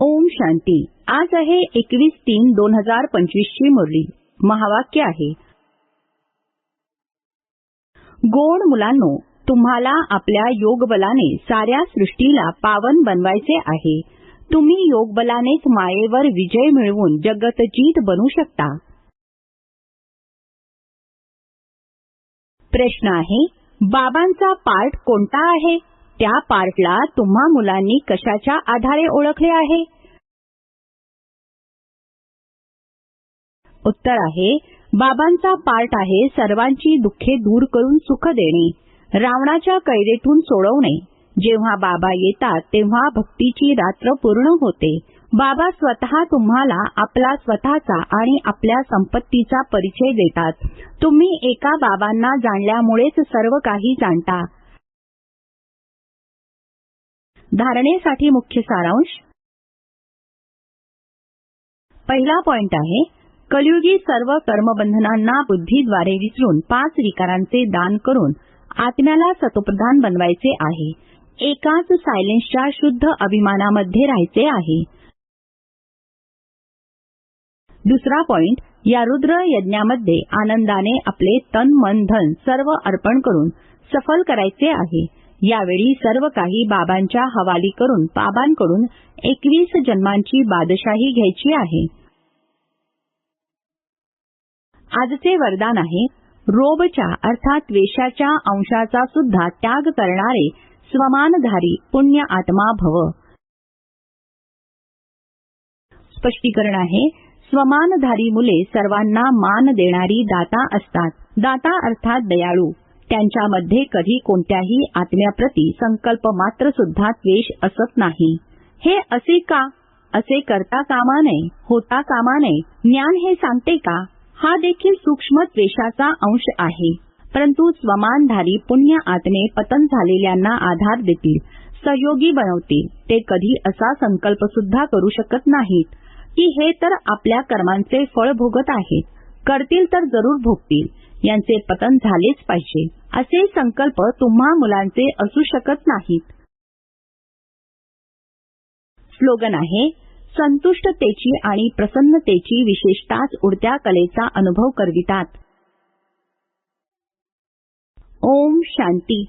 ओम शांती. आज आहे एकवीस तीन दोन हजार पंचवीस ची मुरली. महावाक्य आहे. गोड मुलांनो तुम्हाला आपल्या योगबलाने साऱ्या सृष्टीला पावन बनवायचे आहे. तुम्ही योगबलानेच मायेवर विजय मिळवून जगतजीत बनू शकता. प्रश्न आहे बाबांचा पार्ट कोणता आहे? त्या पार्टला तुम्हा मुलांनी कशाच्या आधारे ओळखले आहे? उत्तर आहे बाबांचा पार्ट आहे सर्वांची दुःखे दूर करून सुख देणे रावणाच्या कैदेतून सोडवणे. जेव्हा बाबा येतात तेव्हा भक्तीची रात्र पूर्ण होते. बाबा स्वतः तुम्हाला आपला स्वतःचा आणि आपल्या संपत्तीचा परिचय देतात. तुम्ही एका बाबांना जाणल्यामुळेच सर्व काही जाणता. धारणेसाठी मुख्य सारांश. पहिला पॉइंट आहे कलियुगी सर्व कर्मबंधनांना बुद्धीद्वारे विसरून पाच विकारांचे दान करून आत्म्याला सतोप्रधान बनवायचे आहे. एकाच सायलेन्सच्या शुद्ध अभिमानामध्ये राहायचे आहे. दुसरा पॉइंट या रुद्र यज्ञामध्ये आनंदाने आपले तन मन धन सर्व अर्पण करून सफल करायचे आहे. यावेळी सर्व काही बाबांच्या हवाली करून बाबांकडून एकवीस जन्मांची बादशाही घ्यायची आहे. आजचे वरदान आहे रोबच्या अर्थात वेशाच्या अंशाचा सुद्धा त्याग करणारे स्वमानधारी पुण्य आत्मा भव. स्पष्टीकरण आहे स्वमानधारी मुले सर्वांना मान देणारी दाता असतात. दाता अर्थात दयाळू. त्यांच्यामध्ये कधी कोणत्याही आत्म्याप्रती संकल्प मात्र सुद्धा द्वेष असत नाही. हे असे का? असे करता कामा नये होता कामा नये ज्ञान हे सांगते का? हा देखील सूक्ष्म द्वेषाचा अंश आहे. परंतु स्वमानधारी पुण्य आत्मे पतन झालेल्यांना आधार देतील सहयोगी बनवतील. ते कधी असा संकल्प सुद्धा करू शकत नाहीत की हे तर आपल्या कर्मांचे फळ भोगत आहेत. करतील तर जरूर भोगतील. यांचे पतन झालेच पाहिजे. असे संकल्प तुम्हा मुलांचे असू शकत नाहीत. स्लोगन आहे संतुष्टतेची आणि प्रसन्नतेची विशेषताच उडत्या कलेचा अनुभव करवितात. ओम शांती.